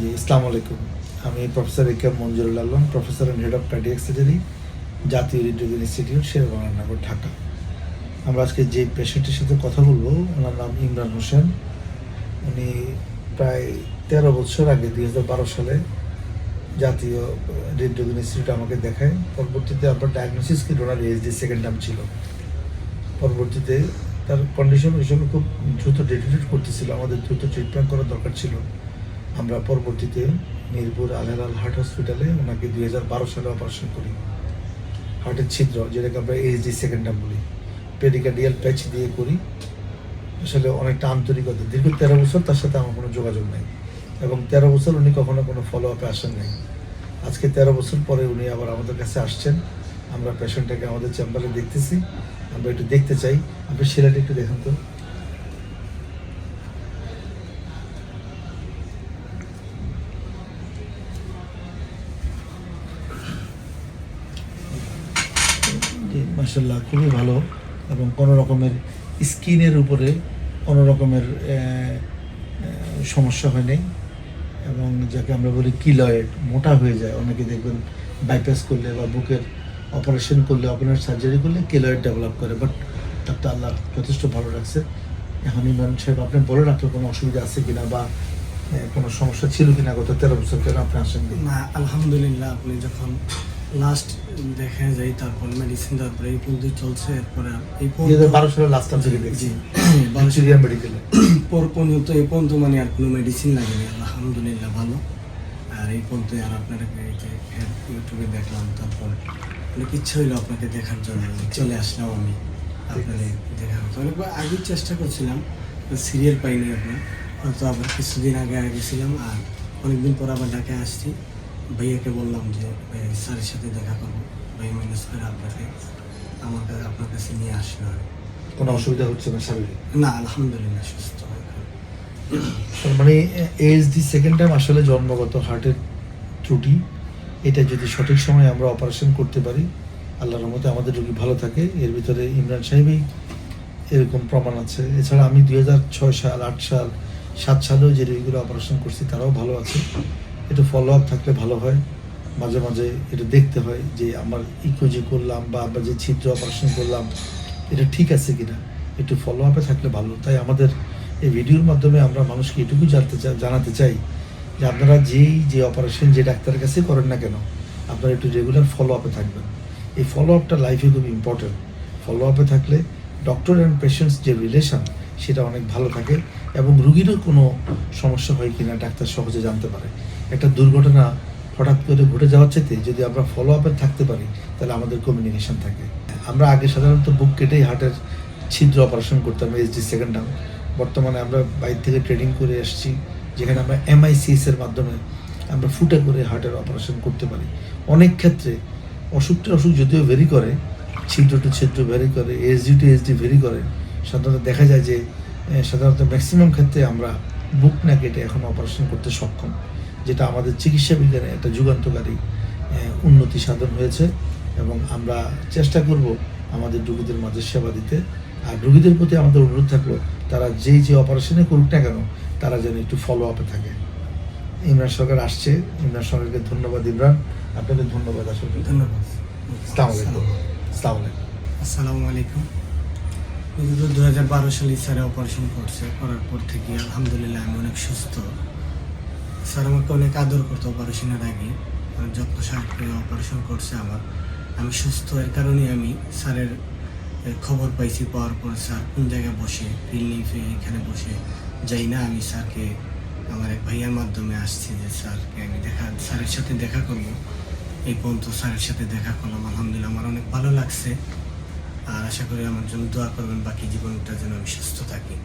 জি ইসলাম আলাইকুম। আমি professor K Manjurul Alam, professor and head of cardiac surgery, জাতীয় হৃদরোগ ইনস্টিটিউট শেরবাংলানগর ঢাকা। আমরা আজকে যে পেশেন্টের সাথে কথা বলব, ওনার নাম ইমরান হোসেন। উনি প্রায় তেরো বছর আগে, দুই হাজার বারো সালে জাতীয় হৃদরোগ ইনস্টিটিউট আমাকে দেখায়। পরবর্তীতে আপনার ডায়াগনোসিস কি? ওনার এইচডি সেকেন্ড টার্ম ছিল। পরবর্তীতে তার কন্ডিশন ওই খুব দ্রুত ডেটিটেট করতেছিল। আমাদের দ্রুত ট্রিটমেন্ট করার দরকার ছিল। আমরা পরবর্তীতে মিরপুর আলহেলাল হার্ট হসপিটালে ওনাকে দুই হাজার বারো সালে অপারেশন করি। হার্টের ছিদ্র, যেটাকে আমরা এইচডি সেকেন্ড টার্ম বলি। পেডিকাডিয়াল প্যাচ দিয়ে করি। আসলে অনেকটা আন্তরিকতা, দীর্ঘ তেরো বছর তার সাথে আমার কোনো যোগাযোগ নেই। এবং তেরো বছর উনি কখনো কোনো ফলো আপে আসেন নাই। আজকে তেরো বছর পরে উনি আবার আমাদের কাছে আসছেন। আমরা পেশেন্টটাকে আমাদের চেম্বারে দেখতেছি। আমরা একটু দেখতে চাই। আপনি সেলাটা একটু দেখুন তো। জি মাসাল্লাহ খুবই ভালো এবং কোনো রকমের স্কিনের উপরে কোনো রকমের সমস্যা হয় নাই এবং যাকে আমরা বলি কিলয়েড, মোটা হয়ে যায়। অনেকে দেখবেন বাইপাস করলে বা বুকের অপারেশন করলে অপারেশন সার্জারি করলে কিলয়েড ডেভেলপ করে বাট ডাক্তার আল্লাহ যথেষ্ট ভালো রাখছে। এখন ইমরান সাহেব, আপনি বলেন আপনার কোনো অসুবিধা আছে কিনা বা কোনো সমস্যা ছিল কিনা গত তেরো বছর কেন আপনি আসেন না, আলহামদুলিল্লাহ, আপনি যখন লাস্ট দেখা যায় তারপর মেডিসিন তারপরে এই পর্যন্ত চলছে এরপরে এই পর্যন্ত বারো সালে লাস্ট দেখছি। জি বারোশো ভিক্টোরিয়া মেডিকেলে পর পর্যন্ত এই পর্যন্ত মানে আর কোনো মেডিসিন লাগেনি। আলহামদুলিল্লাহ ভালো। আর এই পর্যন্ত আর আপনারা ইউটিউবে দেখলাম তারপর অনেক ইচ্ছে হইল আপনাকে দেখার জন্য। চলে আসলাম আমি। আপনাদের দেখা হতো অনেকবার আগেই চেষ্টা করছিলাম সিরিয়াল পাইনি আপনার হয়তো আবার কিছুদিন আগে গেছিলাম আর অনেকদিন পর আবার ঢাকা আসছি। ভাইয়াকে বললাম যে ভাই স্যারের সাথে দেখা করব। ভাই ম্যানেজ করে আপনাকে আমার কাছে আপনার কাছে নিয়ে আসলো আর কোনো অসুবিধা হচ্ছে না শারীরিক? না আলহামদুলিল্লাহ সুস্থ মানে এইচডি সেকেন্ড টাইম আসলে জন্মগত হার্টের ত্রুটি এটা যদি সঠিক সময়ে আমরা অপারেশন করতে পারি আল্লাহর রহমতে আমাদের রোগী ভালো থাকে। এর ভিতরে ইমরান সাহেবই এরকম প্রমাণ আছে। এছাড়া আমি দুই হাজার ছয় সাল আট সাল সাত সালেও যে রোগীগুলো অপারেশন করছি তারাও ভালো আছে। একটু ফলো আপ থাকলে ভালো হয়। মাঝে মাঝে এটা দেখতে হয় যে আমার ইকোজি করলাম বা আমরা যে ছিদ্র অপারেশন করলাম, এটা ঠিক আছে কিনা? একটু ফলো আপে থাকলে ভালো। তাই আমাদের এই ভিডিওর মাধ্যমে আমরা মানুষকে এটুকু জানতে চাই, জানাতে চাই যে আপনারা যেই যে অপারেশন যে ডাক্তারের কাছে করেন না কেন, আপনারা একটু রেগুলার ফলো আপে থাকবেন। এই ফলো আপটা লাইফে খুব ইম্পর্টেন্ট ফলো আপে থাকলে ডক্টর অ্যান্ড পেশেন্টস যে রিলেশন সেটা অনেক ভালো থাকে এবং রুগীরও কোনো সমস্যা হয় কিনা ডাক্তার সহজে জানতে পারে। একটা দুর্ঘটনা হঠাৎ করে ঘটে যাওয়ার চাইতে যদি আমরা ফলো আপে থাকতে পারি, তাহলে আমাদের কমিউনিকেশন থাকে। আমরা আগে সাধারণত বুক কেটেই হার্টের ছিদ্র অপারেশন করতাম এইচডি সেকেন্ড টাইম বর্তমানে আমরা বাইরে থেকে ট্রেনিং করে এসেছি যেখানে আমরা এমআইসিএস এর মাধ্যমে আমরা ফুটে করে হার্টের অপারেশন করতে পারি। অনেক ক্ষেত্রে অসুখটা অসুখ যদিও ভেরি করে, ছিদ্র টু ছিদ্র ভেরি করে এসডি টু এসডি ভেরি করে সাধারণত দেখা যায় যে সাধারণত ম্যাক্সিমাম ক্ষেত্রে আমরা বুক না কেটে এখন অপারেশন করতে সক্ষম যেটা আমাদের চিকিৎসা বিজ্ঞানে একটা যুগান্তকারী উন্নতি সাধন হয়েছে এবং আমরা চেষ্টা করব আমাদের রুগীদের মাঝে সেবা দিতে। আর রুগীদের প্রতি আমাদের অনুরোধ থাকল তারা যেই যে অপারেশনে করুক না কেন তারা যেন একটু ফলো আপে থাকে। ইমরান সরকার আসছে। ইমরান সরকারকে ধন্যবাদ ইমরান। আপনাকে ধন্যবাদ আসলে ধন্যবাদ। আসসালামু আলাইকুম। আসসালামু আলাইকুম। আসসালামু দু হাজার বারো সালে স্যারে অপারেশন করছে, করার পর থেকে আলহামদুলিল্লাহ আমি অনেক সুস্থ। স্যার আমাকে অনেক আদর করতো অপারেশনের আগে যত্ন সাহায্য অপারেশন করছে আমার। আমি সুস্থ, এর কারণে আমি স্যারের খবর পাইছি পাওয়ার পর স্যার কোন জায়গায় বসে ক্লিনিকে এখানে বসে যাই না, আমি স্যারকে, আমার এক ভাইয়ার মাধ্যমে আসছি যে স্যারকে আমি দেখা, স্যারের সাথে দেখা করব। এই পর্যন্ত স্যারের সাথে দেখা করলাম, আলহামদুলিল্লাহ আমার অনেক ভালো লাগছে। আশা করি আমার জন্য দোয়া করবেন বাকি জীবনটা যেন আমি সুস্থ থাকি।